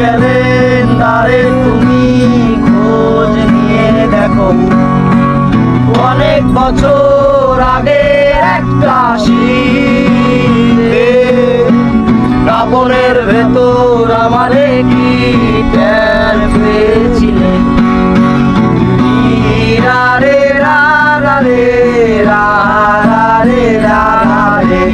গেলে তারে তুমি খোঁজ নিয়ে দেখো। অনেক বছর আগে একটা শীতে কাপড়ের ভেতর আমারে কি টের পেয়েছিলে? রা রে রা রে রা রে রা রে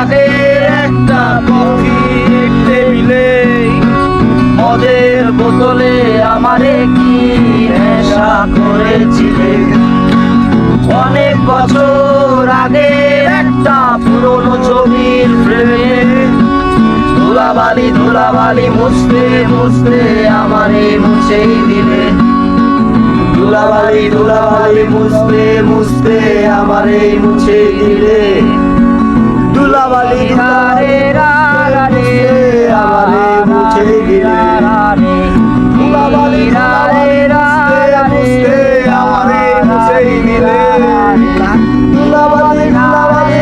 আগে একটা কফি টেবিলে, মদের বোতলে আমারে কি নেশা করেছিলে? অনেক বছর আগে একটা পুরনো ছবির ফ্রেমে, ধুলাবালি ধুলাবালি মুছতে মুছতে আমারে মুছেই দিলে। ধুলাবালি ধুলাবালি মুছতে মুছতে আমারে মুছে দিলে। ধুলাবালি ধুলাবালি রে আমারে মুছে দিলে ধুলাবালি ধুলাবালি মুছতে মুছতে আমারে মুছে দিলে ধুলাবালি ধুলাবালি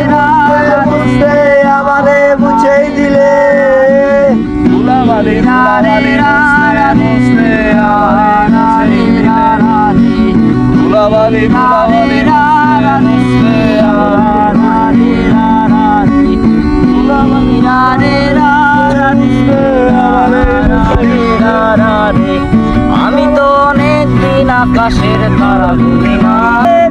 মুছতে আমারে মুছে দিলে ধুলাবালি ধুলাবালি মুছতে আমারে মুছে দিলে ধুলাবালি ধুলাবালি মুছতে আমি আকাশের তারা না